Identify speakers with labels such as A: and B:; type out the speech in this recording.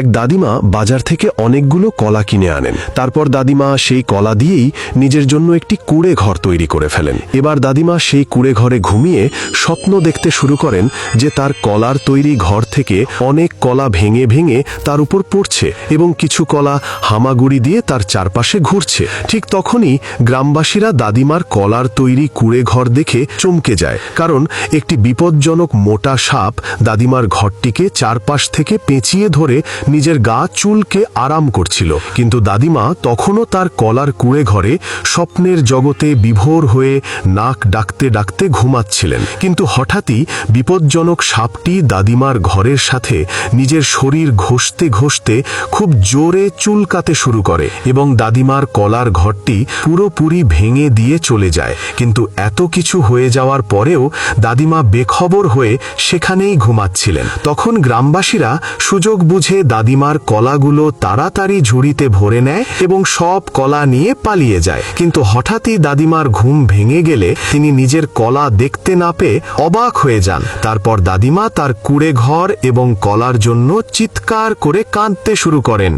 A: এক দাদিমা বাজার থেকে অনেকগুলো কলা কিনে আনেন। তারপর দাদিমা সেই কলা দিয়েই নিজের জন্য একটি কুড়ে ঘর তৈরি করে ফেলেন। এবার দাদিমা সেই কুড়ে ঘরে ঘুমিয়ে স্বপ্ন দেখতে শুরু করেন যে তার কলার তৈরি ঘর থেকে অনেক কলা ভেঙে ভেঙে তার উপর পড়ছে এবং কিছু কলা হামাগুড়ি দিয়ে তার চারপাশে ঘুরছে। ঠিক তখনই গ্রামবাসীরা দাদিমার কলার তৈরি কুড়ে ঘর দেখে চমকে যায়, কারণ একটি বিপজ্জনক মোটা সাপ দাদিমার ঘরটিকে চারপাশ থেকে পেঁচিয়ে ধরে নিজের গা চুলকে আরাম করছিল, কিন্তু দাদিমা তখনও তার কলার কুড়ে ঘরে স্বপ্নের জগতে বিভোর হয়ে নাক ডাকতে ডাকতে ঘুমাচ্ছিলেন। কিন্তু হঠাৎই বিপজ্জনক সাপটি দাদিমার ঘরের সাথে নিজের শরীর ঘষতে ঘষতে খুব জোরে চুলকাতে শুরু করে এবং দাদিমার কলার ঘরটি পুরোপুরি ভেঙে দিয়ে চলে যায়। কিন্তু এত কিছু হয়ে যাওয়ার পরেও দাদিমা বেখবর হয়ে সেখানেই ঘুমাচ্ছিলেন। তখন গ্রামবাসীরা সুযোগ বুঝে দাদিমার কলাগুলো তাড়াতাড়ি ঝুড়িতে ভরে নেয় এবং সব কলা নিয়ে পালিয়ে যায়। কিন্তু হঠাৎই দাদিমার ঘুম ভেঙে গেলে তিনি নিজের কলা দেখতে না পেয়ে অবাক হয়ে যান। তারপর দাদিমা তার কুড়ে ঘর এবং কলার জন্য চিৎকার করে কাঁদতে শুরু করেন।